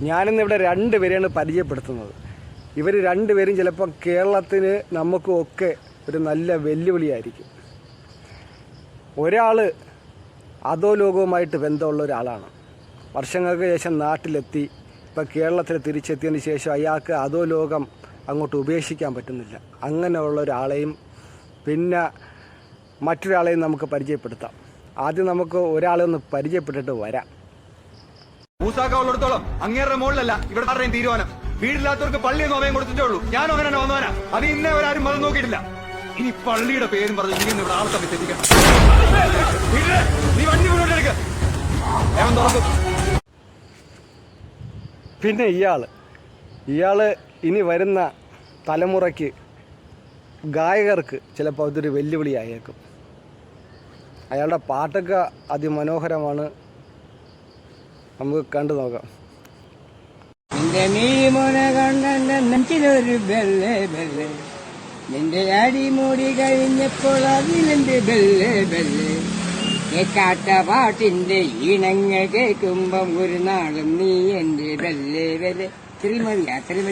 ഞാനിന്ന് ഇവിടെ രണ്ടുപേരെയാണ് പരിചയപ്പെടുത്തുന്നത്. ഇവർ രണ്ടുപേരും ചിലപ്പോൾ കേരളത്തിന് നമുക്കും ഒക്കെ ഒരു നല്ല വെല്ലുവിളിയായിരിക്കും. ഒരാൾ അധോലോകവുമായിട്ട് ബന്ധമുള്ള ഒരാളാണ്. വർഷങ്ങൾക്ക് ശേഷം നാട്ടിലെത്തി ഇപ്പം കേരളത്തിൽ തിരിച്ചെത്തിയതിന് ശേഷം അയാൾക്ക് അധോലോകം അങ്ങോട്ട് ഉപേക്ഷിക്കാൻ പറ്റുന്നില്ല. അങ്ങനെയുള്ള ഒരാളെയും പിന്നെ മറ്റൊരാളെയും നമുക്ക് പരിചയപ്പെടുത്താം. ആദ്യം നമുക്ക് ഒരാളെ ഒന്ന് പരിചയപ്പെട്ടിട്ട് വരാം. ഉള്ളിടത്തോളം അങ്ങേരുടെ മുകളിലല്ല ഇവിടെ ആരുടെയും തീരുമാനം. വീടില്ലാത്തവർക്ക് പള്ളിയെന്ന് നോമയും കൊടുത്തിട്ടേ ഉള്ളൂ ഞാനും അങ്ങനെ തന്നെ വന്നവനാ. അത് ഇന്നേ അവരാരും മതം നോക്കിയിട്ടില്ല. ഇനി പള്ളിയുടെ പേരും പറഞ്ഞു ഇനി ഇവിടെ ആളെ തമ്മിൽ തെറ്റിക്കണം ഞാൻ പിന്നെ ഇയാൾ. ഇയാൾ ഇനി വരുന്ന തലമുറയ്ക്ക് ഗായകർക്ക് ചിലപ്പോൾ അതൊരു വെല്ലുവിളിയായേക്കും. അയാളുടെ പാട്ടൊക്കെ അതിമനോഹരമാണ്. നമുക്ക് കണ്ടു നോക്കാം. നിന്റെ നീമുന കണ്ടെന്റെ നെഞ്ചിലൊരു ബെല്ലേ ബെല്ലേ. നിന്റെ അടിമൂടി കഴിഞ്ഞപ്പോൾ അതിലെന്റെ ബെല്ലേ ബെല്ലേ? കേക്കാത്ത പാട്ടിന്റെ ഈണങ്ങൾ കേൾക്കുമ്പം ഒരു നാളും നീ എന്റെ ബെല്ലേ ബെല്ലേ? ശ്രീമതി ശ്രീമതി